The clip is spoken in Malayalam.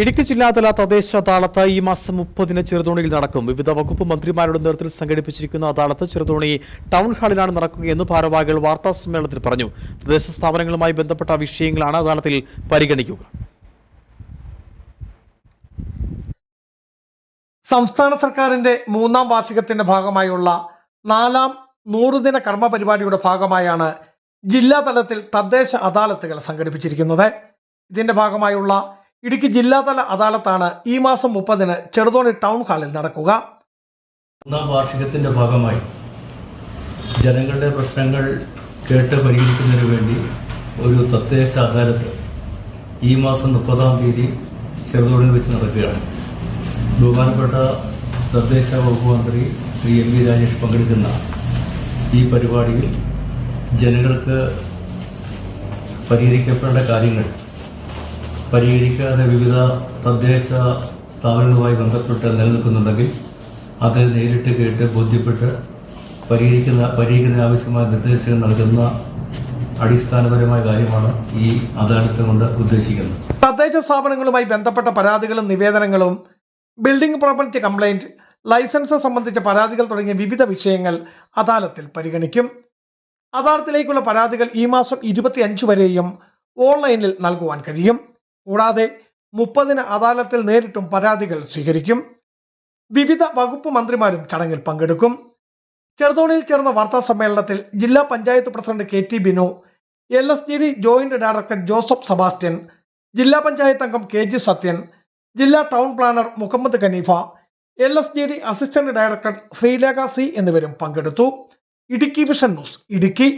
ഇടുക്കി ജില്ലാതല തദ്ദേശ അദാലത്ത് ഈ മാസം മുപ്പതിന് ചെറുതോണിയിൽ നടക്കും. വിവിധ വകുപ്പ് മന്ത്രിമാരുടെ നേതൃത്വത്തിൽ സംഘടിപ്പിച്ചിരിക്കുന്ന അദാലത്ത് ചെറുതോണി ടൗൺ ഹാളിലാണ് നടക്കുകയെന്ന് ഭാരവാഹികൾ വാർത്താ സമ്മേളനത്തിൽ പറഞ്ഞു. തദ്ദേശ സ്ഥാപനങ്ങളുമായി ബന്ധപ്പെട്ട വിഷയങ്ങളാണ് അദാലത്തിൽ പരിഗണിക്കുക. സംസ്ഥാന സർക്കാരിന്റെ മൂന്നാം വാർഷികത്തിന്റെ ഭാഗമായുള്ള നാലാം നൂറുദിന കർമ്മ പരിപാടിയുടെ ഭാഗമായാണ് ജില്ലാതലത്തിൽ തദ്ദേശ അദാലത്തുകൾ സംഘടിപ്പിച്ചിരിക്കുന്നത്. ഇതിന്റെ ഭാഗമായുള്ള ഇടുക്കി ജില്ലാതല അദാലത്താണ് ഈ മാസം മുപ്പതിന് ചെറുതോണി ടൗൺ ഹാളിൽ നടക്കുക. ഒന്നാം വാർഷികത്തിന്റെ ഭാഗമായി ജനങ്ങളുടെ പ്രശ്നങ്ങൾ കേട്ട് പരിഹരിക്കുന്നതിന് വേണ്ടി ഒരു തദ്ദേശ അദാലത്ത് ഈ മാസം മുപ്പതാം തീയതി ചെറുതോണിൽ വെച്ച് നടക്കുകയാണ്. ബഹുമാനപ്പെട്ട തദ്ദേശ വകുപ്പ് മന്ത്രി ശ്രീ എം വി രാജേഷ് പങ്കെടുക്കുന്ന ഈ പരിപാടിയിൽ ജനങ്ങൾക്ക് പരിഹരിക്കപ്പെടേണ്ട കാര്യങ്ങൾ പരിഹരിക്കാതെ വിവിധ തദ്ദേശ സ്ഥാപനങ്ങളുമായി ബന്ധപ്പെട്ട് നിലനിൽക്കുന്നുണ്ടെങ്കിൽ അത് നേരിട്ട് കേട്ട് ബോധ്യപ്പെട്ട് പരിഹരിക്കുന്ന പരിഹരിക്കുന്ന ആവശ്യമായ നിർദ്ദേശങ്ങൾ നൽകുന്ന അടിസ്ഥാനപരമായ കാര്യമാണ് ഈ അദാലത്ത് കൊണ്ട് ഉദ്ദേശിക്കുന്നത്. തദ്ദേശ സ്ഥാപനങ്ങളുമായി ബന്ധപ്പെട്ട പരാതികളും നിവേദനങ്ങളും ബിൽഡിംഗ് പ്രോപ്പർട്ടി കംപ്ലൈന്റ് ലൈസൻസ് സംബന്ധിച്ച പരാതികൾ തുടങ്ങിയ വിവിധ വിഷയങ്ങൾ അദാലത്തിൽ പരിഗണിക്കും. അദാലത്തിലേക്കുള്ള പരാതികൾ ഈ മാസം ഇരുപത്തിയഞ്ച് വരെയും ഓൺലൈനിൽ നൽകുവാൻ കഴിയും. കൂടാതെ മുപ്പതിന് അദാലത്തിൽ നേരിട്ടും പരാതികൾ സ്വീകരിക്കും. വിവിധ വകുപ്പ് മന്ത്രിമാരും ചടങ്ങിൽ പങ്കെടുക്കും. ചെറുതോണിയിൽ ചേർന്ന വാർത്താ സമ്മേളനത്തിൽ ജില്ലാ panchayat president K T Binu L S G D joint director Joseph Sebastian ജില്ലാ പഞ്ചായത്ത് അംഗം കെ ജി സത്യൻ ജില്ലാ town planner Muhammad Haneefa L S G D assistant director Sreelekha C എന്നിവരും പങ്കെടുത്തു. Idukki vision news Idukki.